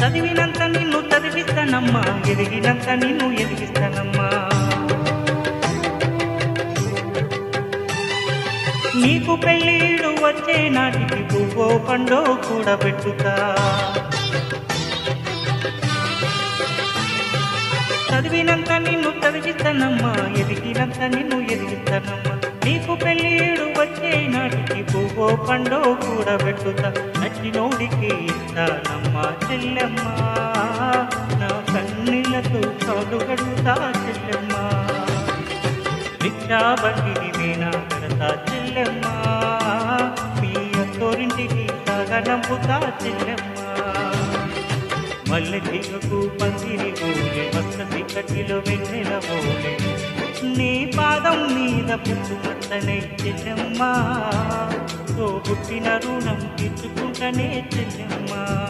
చదివినంత నిన్ను చదివిస్తానమ్మా. ఎదిగినంత నిన్ను ఎదిగిస్తానమ్మా. నీకు పెళ్ళిడు వచ్చే నాటికి పువ్వో పండో కూడా పెట్టుతా. చదివినంత నిన్ను చదివిస్తానమ్మా. ఎదిగినంత నిన్ను ఎదిగిస్తానమ్మా. నీకు పెళ్ళిడు వచ్చే నాటికి పువ్వో పండో కూడా నోడికి నచ్చినోడికి ఇస్తానమ్మా చెల్లెమ్మ. నా కన్నీళ్ళతో కాదు చెల్లెమ్మ చెల్లెమ్మా. రిక్షా బండిని నేనా కడతా చెల్లెమ్మ. మీ అత్తోరింటికి సాగా నమ్ముతా చెల్లెమ్మా. మల్లె దిగకు పందిరి ఓలే వసతి కట్టిలో వెన్నెల ఓలే నీ పాదం నీ మీద పుట్టుమట్టనే చెల్లెమ్మా. తో పుట్టిన రుణం తీర్చుకుంటనే చెల్లెమ్మా.